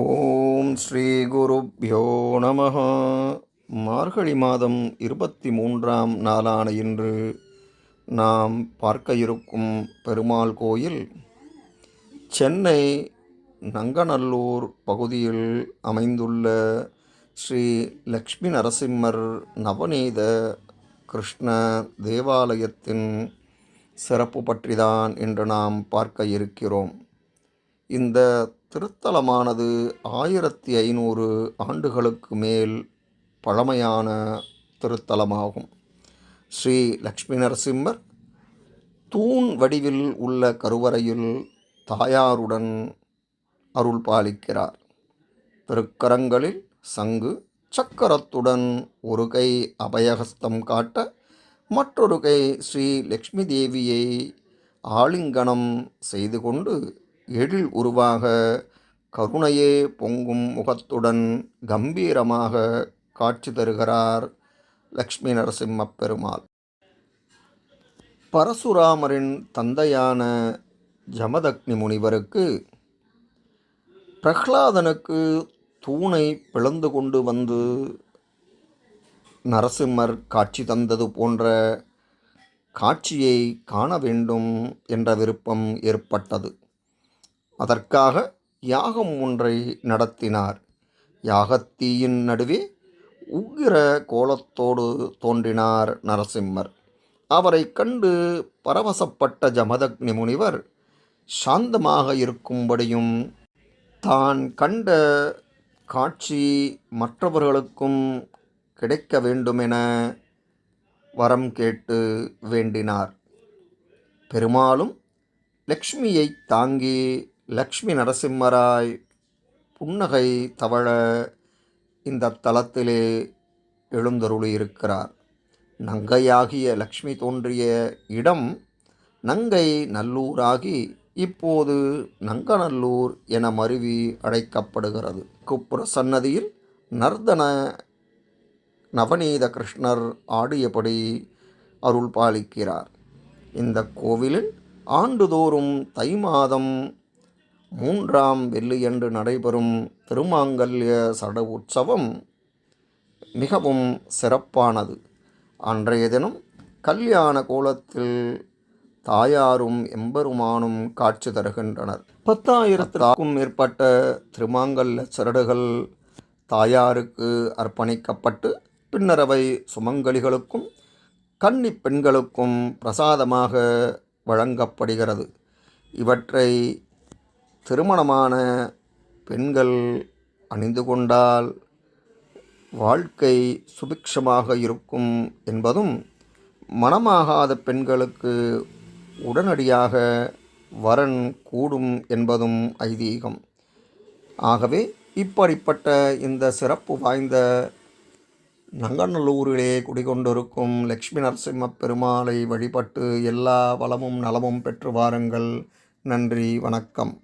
ஓம் ஸ்ரீ குருப்யோ நம மார்கழி மாதம் இருபத்தி மூன்றாம் நாளான இன்று நாம் பார்க்க இருக்கும் பெருமாள் கோயில் சென்னை நங்கநல்லூர் பகுதியில் அமைந்துள்ள ஸ்ரீ லக்ஷ்மி நரசிம்மர் நவநீத கிருஷ்ண தேவாலயத்தின் சிறப்பு பற்றிதான் இன்று நாம் பார்க்க இருக்கிறோம். இந்த திருத்தலமானது ஆயிரத்தி ஐநூறு ஆண்டுகளுக்கு மேல் பழமையான திருத்தலமாகும். ஸ்ரீ லக்ஷ்மி நரசிம்மர் தூண் வடிவில் உள்ள கருவறையில் தாயாருடன் அருள் பாலிக்கிறார். திருக்கரங்களில் சங்கு சக்கரத்துடன் ஒரு கை அபயஹஸ்தம் காட்ட மற்றொரு கை ஸ்ரீ லக்ஷ்மி தேவியை ஆலிங்கனம் செய்து கொண்டு எழில் உருவாக கருணையே பொங்கும் முகத்துடன் கம்பீரமாக காட்சி தருகிறார் லக்ஷ்மி நரசிம்ம பெருமாள். பரசுராமரின் தந்தையான ஜமதக்னி முனிவருக்கு பிரஹ்லாதனுக்கு தூணை பிளந்து கொண்டு வந்து நரசிம்மர் காட்சி தந்தது போன்ற காட்சியை காண வேண்டும் என்ற விருப்பம் ஏற்பட்டது. அதற்காக யாகம் ஒன்றை நடத்தினார். யாகத்தீயின் நடுவே உக்கிர கோலத்தோடு தோன்றினார் நரசிம்மர். அவரை கண்டு பரவசப்பட்ட ஜமதக்னி முனிவர் சாந்தமாக இருக்கும்படியும் தான் கண்ட காட்சி மற்றவர்களுக்கும் கிடைக்க வேண்டுமென வரம் கேட்டு வேண்டினார். பெருமாளும் லக்ஷ்மியை தாங்கி லக்ஷ்மி நரசிம்மராய் புன்னகை தவழ இந்த தலத்திலே எழுந்தருளியிருக்கிறார் நங்கையாகிய லக்ஷ்மி தோன்றிய இடம் நங்கை நல்லூராகி இப்போது நங்கநல்லூர் என மருவி அழைக்கப்படுகிறது. குப்புர சன்னதியில் நர்தன நவநீத கிருஷ்ணர் ஆடியபடி அருள் பாலிக்கிறார். இந்த கோவிலில் ஆண்டுதோறும் தை மாதம் மூன்றாம் வெள்ளியன்று நடைபெறும் திருமாங்கல்ய சட உற்சவம் மிகவும் சிறப்பானது. அன்றைய தினம் கல்யாண கோலத்தில் தாயாரும் எம்பெருமானும் காட்சி தருகின்றனர். பத்தாயிரத்திற்கும் மேற்பட்ட திருமாங்கல்ய சரடுகள் தாயாருக்கு அர்ப்பணிக்கப்பட்டு பின்னர் அவை சுமங்கலிகளுக்கும் கன்னி பெண்களுக்கும் பிரசாதமாக வழங்கப்படுகிறது. இவற்றை திருமணமான பெண்கள் அணிந்து கொண்டால் வாழ்க்கை சுபிக்ஷமாக இருக்கும் என்பதும் மனமாகாத பெண்களுக்கு உடனடியாக வரன் கூடும் என்பதும் ஐதீகம். ஆகவே இப்படிப்பட்ட இந்த சிறப்பு வாய்ந்த நங்கநல்லூரிலே குடிகொண்டிருக்கும் லக்ஷ்மி நரசிம்ம பெருமாளை வழிபட்டு எல்லா வளமும் நலமும் பெற்று வாருங்கள். நன்றி வணக்கம்.